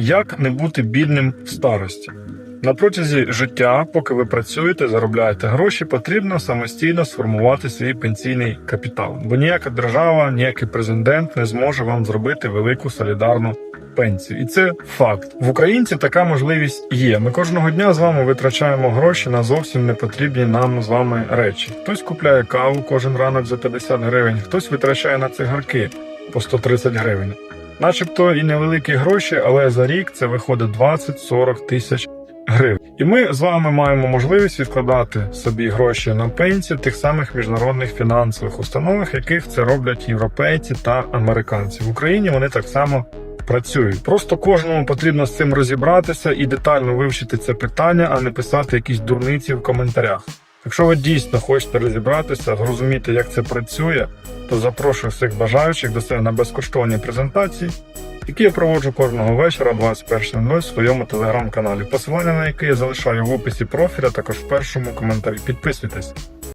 Як не бути бідним в старості? На протязі життя, поки ви працюєте, заробляєте гроші, потрібно самостійно сформувати свій пенсійний капітал, бо ніяка держава, ніякий президент не зможе вам зробити велику солідарну пенсію. І це факт. В Українці така можливість є. Ми кожного дня з вами витрачаємо гроші на зовсім непотрібні нам з вами речі. Хтось купляє каву кожен ранок за 50 гривень, хтось витрачає на цигарки по 130 гривень. Начебто і невеликі гроші, але за рік це виходить 20-40 тисяч гривень. І ми з вами маємо можливість відкладати собі гроші на пенсію тих самих міжнародних фінансових установах, яких це роблять європейці та американці. В Україні вони так само працюють. Просто кожному потрібно з цим розібратися і детально вивчити це питання, а не писати якісь дурниці в коментарях. Якщо ви дійсно хочете розібратися, зрозуміти, як це працює, то запрошую всіх бажаючих до себе на безкоштовні презентації, які я проводжу кожного вечора 21.00 в своєму телеграм-каналі. Посилання на який я залишаю в описі профіля, також в першому коментарі. Підписуйтесь.